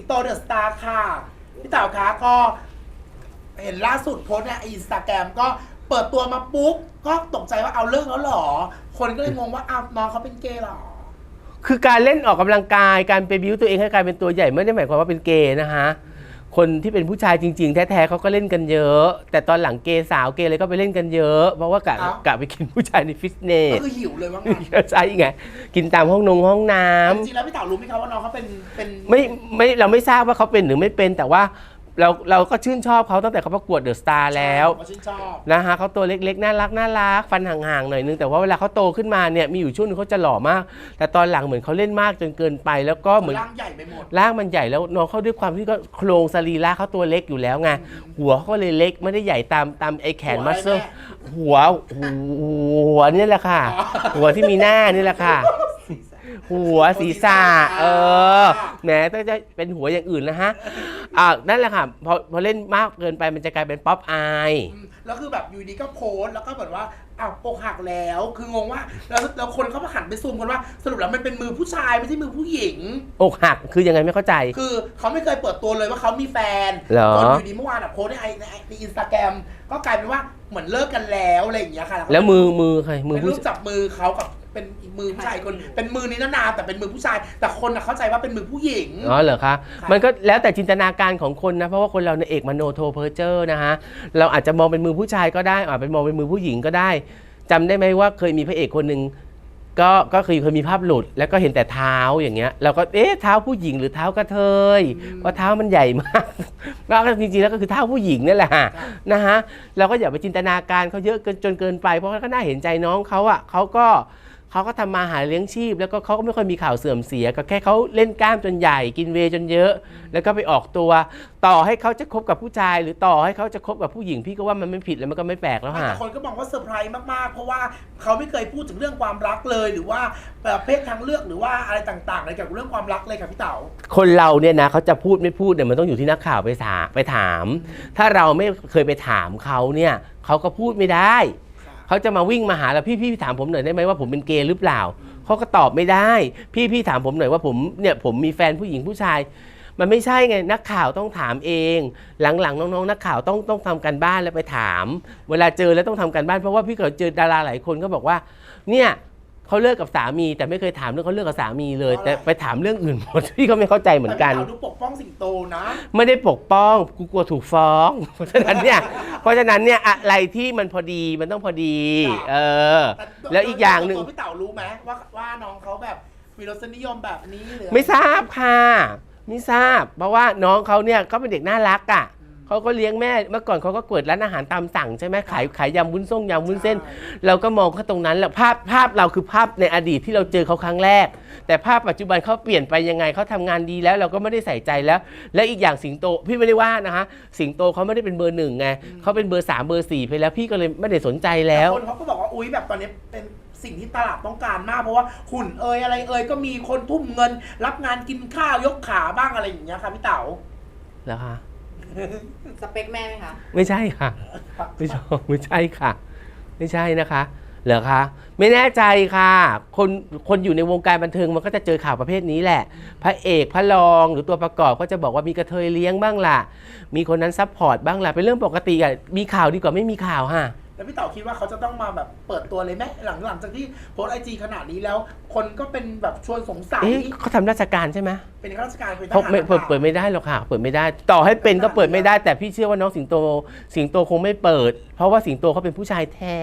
ตเดอะสตาร์ค่ะ พี่เต๋าคะก็เห็นล่าสุดโพสต์ในอินสตาแกรมก็เปิดตัวมาปุ๊บก็ตกใจว่าเอาเรื่องแล้วเหรอ คนก็เลยงงว่าอ้าวน้องเขาเป็นเกย์เหรอ คือการเล่นออกกำลังกายการไปบิวตัวเองให้กลายเป็นตัวใหญ่ไม่ได้หมายความว่าเป็นเกย์นะคะ คนที่เป็นผู้ชายจริง ๆ แท้ๆเขาก็เล่นกันเยอะ แต่ตอนหลังเกย์สาวเกย์อะไรก็ไปเล่นกันเยอะ เพราะว่ากะเอ้ากะไปกินผู้ชายในฟิตเนก็สคือหิวเลยว่างั้นใช่ไงกินตามห้องนงห้องน้ำ จริงๆแล้วพี่เต๋ารู้ไหมคะว่าน้องเขาเป็นเป็น ไม่ไม่เราไม่ทราบว่าเขาเป็นหรือไม่เป็นแต่ว่า เราเราก็ชื่นชอบเขาตั้งแต่เขาประกวดเดอะสตาร์แล้วเขาชื่นชอบ นะฮะเขาตัวเล็กๆ น่ารักน่ารักฟันห่างๆหน่อยนึง แต่ว่าเวลาเขาโตขึ้นมาเนี่ยมีอยู่ช่วงนึงเขาจะหล่อมาก แต่ตอนหลังเหมือนเขาเล่นมากจนเกินไป แล้วก็เหมือนร่างใหญ่ไปหมด ร่างมันใหญ่แล้วน้องเขาด้วยความที่ก็โครงสรีระเขาตัวเล็กอยู่แล้วไงหัวเขาก็เลยเล็กไม่ได้ใหญ่ตามตามไอแขนหัวมัสอะไรเซลแม่ หัวหัวนี่แหละค่ะ หัวที่มีหน้านี่แหละค่ะ หัวศีรษะเออแหมต้องจะเป็นหัวอย่างอื่นนะฮะอ่านั่นแหละค่ะพอพอเล่นมากเกินไปมันจะกลายเป็นป๊อปอายอืมแล้วคือแบบอยู่ดีก็โพสต์แล้วก็แบบว่าอ้าวอกหักแล้ว คืองงว่าแล้วแล้วคนเขามาหันไปซูมกันว่าสรุปแล้วมันเป็นมือผู้ชายไม่ใช่มือผู้หญิง อกหักคือยังไงไม่เข้าใจ คือเขาไม่เคยเปิดตัวเลยว่าเขามีแฟนเหรอ จนอยู่ดีเมื่อวานอะโพสต์ในไอในในอินสตาแกรมก็กลายเป็นว่าเหมือนเลิกกันแล้วอะไรอย่างเงี้ยค่ะแล้วมือมือใครมือเป็นผู้รูปจับมือเขากับ เป็นอีกมือผู้ชายคนเป็นมือนี้นานๆแต่เป็นมือผู้ชาย แต่คนอะเข้าใจว่าเป็นมือผู้หญิง อ๋อเหรอคะค่ะมันก็แล้วแต่จินตนาการของคนนะ เพราะว่าคนเราในยเอกมโนโทเพอร์เจอร์นะฮะ เราอาจจะมองเป็นมือผู้ชายก็ได้อาจเป็นมองเป็นมือผู้หญิงก็ได้จำได้ไหมว่าเคยมีพระเอกคนหนึ่งก็ก็เคยเคยมีภาพหลุด แล้วก็เห็นแต่เท้าอย่างเงี้ยเราก็เอ๊ะเท้าผู้หญิงหรือเท้ากระเทยเพราะเท้ามันใหญ่มากก็จริงๆแล้วก็คือเท้าผู้หญิงนี่แหละฮะค่ะนะฮะเราก็อย่าไปจินตนาการเขาเยอะเกินจนเกินไป เพราะว่าก็น่าเห็นใจน้องเขาอะเขาก็ เขาก็ทำมาหาเลี้ยงชีพ แล้วก็เขาก็ไม่ค่อยมีข่าวเสื่อมเสีย ก็แค่เขาเล่นกล้ามจนใหญ่ กินเวย์จนเยอะ แล้วก็ไปออกตัว ต่อให้เขาจะคบกับผู้ชาย หรือต่อให้เขาจะคบกับผู้หญิงพี่ก็ว่ามันไม่ผิดแล้วมันก็ไม่แปลกแล้วแต่ฮะคนก็มองว่าเซอร์ไพรส์มากๆ เพราะว่าเขาไม่เคยพูดถึงเรื่องความรักเลย หรือว่าแบบเพศทางเลือกหรือว่าอะไรต่างๆอะไรเกี่ยวกับเรื่องความรักเลยค่ะพี่เต๋าคนเราเนี่ยนะเขาจะพูดไม่พูดเนี่ยมันต้องอยู่ที่นักข่าวไปถามไปถาม ถ้าเราไม่เคยไปถามเขาเนี่ยเขาก็พูดไม่ได้ เขาจะมาวิ่งมาหาเราพี่พี่ถามผมหน่อยได้ไหมว่าผมเป็นเกย์หรือเปล่าเขาก็ตอบไม่ได้ พี่พี่ถามผมหน่อยว่าผมเนี่ยผมมีแฟนผู้หญิงผู้ชาย มันไม่ใช่ไงนักข่าวต้องถามเอง หลังๆ น้องๆ นักข่าวต้องต้องทำการบ้านแล้วไปถาม เวลาเจอแล้วต้องทำการบ้านเพราะว่าพี่เคยเจอดาราหลายคนก็บอกว่าเนี่ย เขาเลิกกับสามีแต่ไม่เคยถามเรื่องเขาเลิกกับสามีเลย แต่ไปถามเรื่องอื่นหมดพี่ก็ไม่เข้าใจเหมือนกัน แต่พี่เต๋าดูปกป้องสิงโตนะไม่ได้ปกป้องกูกลัวถูกฟ้อง เพราะฉะนั้นเนี่ยเพราะฉะนั้นเนี่ยอะไรที่มันพอดีมันต้องพอดี เออ ต่แล้วอีกอย่างหนึ่ง ตัวพี่เต๋ารู้ไหมว่าว่าน้องเขาแบบมีรสนิยมแบบนี้หรือไม่ทราบค่ะ ไม่ทราบ เพราะว่าน้องเขาเนี่ยก็เป็นเด็กน่ารักอะ เขาก็เลี้ยงแม่เมื่อก่อนเขาก็เปิดร้านอาหารตามสั่งใช่ไหมขายขายยำวุ้นส้มยำวุ้นเส้น เราก็มองเขาตรงนั้นแหละภาพภาพเราคือภาพในอดีตที่เราเจอเขาครั้งแรก แต่ภาพปัจจุบันเขาเปลี่ยนไปยังไงเขาทำงานดีแล้ว เราก็ไม่ได้ใส่ใจแล้ว และอีกอย่างสิงโตพี่ไม่ได้ว่านะฮะสิงโตเขาไม่ได้เป็นเบอร์หนึ่งไงเขาเป็นเบอร์สามเบอร์สี่ไปแล้วพี่ก็เลยไม่ได้สนใจแล้ว คนเขาก็บอกว่าอุ้ยแบบตอนนี้เป็นสิ่งที่ตลาดต้องการมากเพราะว่าหุ่นเอยอะไรเอยก็มีคนทุ่มเงิน รับงานกินข้าวยกขาบ้างอะไรอย่างเงี้ยค่ะพี่เต๋า แล้วคะ สเปคแม่ไหมคะไม่ใช่ค่ะ ไม่ใช่ไม่ใช่ค่ะ ไม่ใช่นะคะ เหรอคะ ไม่แน่ใจค่ะ คนคนอยู่ในวงการบันเทิงมันก็จะเจอข่าวประเภทนี้แหละ พระเอกพระรองหรือตัวประกอบก็จะบอกว่ามีกระเทยเลี้ยงบ้างล่ะ มีคนนั้นซัพพอร์ตบ้างล่ะเป็นเรื่องปกติอะมีข่าวดีกว่าไม่มีข่าวฮะ แล้วพี่เต๋าคิดว่าเขาจะต้องมาแบบเปิดตัวเลยไหมหลังหลังจากที่โพสไอจีขนาดนี้แล้ว คนก็เป็นแบบชวนสงสัย เอ๊ะเขาทำราชการใช่ไหมเป็นข้าราชการเป็นทเขาหารไม่หรือเปิดปล่าเปิดไม่ได้หรอกค่ะ เปิดไม่ได้ ต่อให้เป็นก็เปิดไม่ได้ แต่พี่เชื่อว่าน้องสิงโต สิงโตคงไม่เปิด เพราะว่าสิงโตเขาเป็นผู้ชายแท้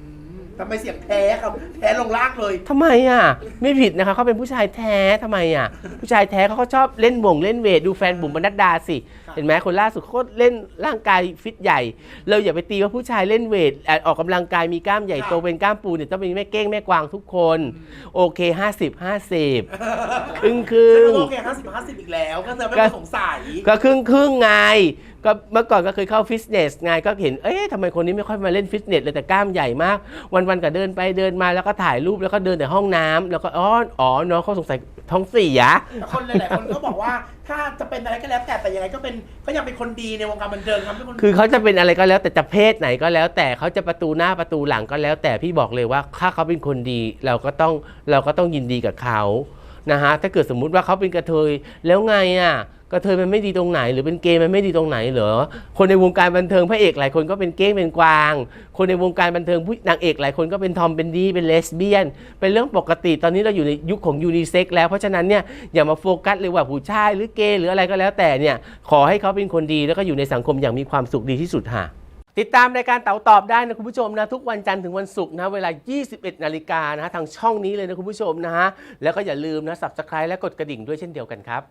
อืมทำไมเสียงแท้ครับ แท้ลงล่างเลย ทำไมอะ ไม่ผิดนะคะเขาเป็นผู้ชายแท้ทำไมอะ ผู้ชายแท้เขาก็ชอบเล่นบ่งเล่นเวทดูแฟนบุ๋มบรรณดดาสิครับ เห็นไหมคนล่าสุดเขาก็เล่นร่างกายฟิตใหญ่ เราอย่าไปตีว่าผู้ชายเล่นเวทเอ่อออกกำลังกายมีกล้ามใหญ่โตเป็นกล้ามปูเนี่ยต้องเป็นแม่เก้งแม่กวางทุกคน โอเค 50 50 ครึ่งครึ่ซึ่งงโอเคห้าสิบห้าสิบอีกแล้ว ก็จะไม่ต้องสงสัย ก็ครึ่งครึ่งไงก็เมื่อก่อนก็เคยเข้าฟิตเนสไงก็เห็น เอ๊ะทำไมคนนี้ไม่ค่อยมาเล่นฟิตเนสเลยแต่กล้ามใหญ่มาก วันๆก็เดินไปเดินมาแล้วก็ถ่ายรูปแล้วก็เดินแต่ห้องน้ำแล้วก็อ๋ออ๋อน้องเขาสงสัยท้องเสียแต่คนหลายๆคนก็บอกว่า ถ้าจะเป็นอะไรก็แล้วแต่แต่ยังไงก็เป็นก็ยังเป็นคนดีในวงการบันเทิงครับเป็นคนคือเขาจะเป็นอะไรก็แล้วแต่จะเพศไหนก็แล้ว แต่เขาจะประตูหน้าประตูหลังก็แล้ว แต่พี่บอกเลยว่าถ้าเขาเป็นคนดีเราก็ต้องเราก็ต้องยินดีกับเขานะฮะถ้าเกิดสมมุติว่าเขาเป็นกระเทยแล้วไงอะ กระเทยมันไม่ดีตรงไหน หรือเป็นเกย์มันไม่ดีตรงไหนเหรอคนในวงการบันเทิงพระเอกหลายคนก็เป็นเก้งเป็นกวาง คนในวงการบันเทิงผู้นางเอกหลายคนก็เป็นทอมเป็นดีเป็นเลสเบี้ยน เป็นเรื่องปกติตอนนี้เราอยู่ในยุคของยูนิเซ็กแล้วเพราะฉะนั้นเนี่ยอย่ามาโฟกัสเลยว่าผู้ชายหรือเกย์หรืออะไรก็แล้วแต่เนี่ยขอให้เขาเป็นคนดีแล้วก็อยู่ในสังคมอย่างมีความสุขดีที่สุดค่ะติดตามรายการเต๋าตอบได้นะคุณผู้ชมนะทุกวันจันทร์ถึงวันศุกร์นะเวลา 21 นาฬิกานะทางช่องนี้เลยนะคุณผู้ชมนะฮะแล้วก็อย่าลืมนะ subscribe และกดกระดิ่งด้วยเช่นเดียวกันครับ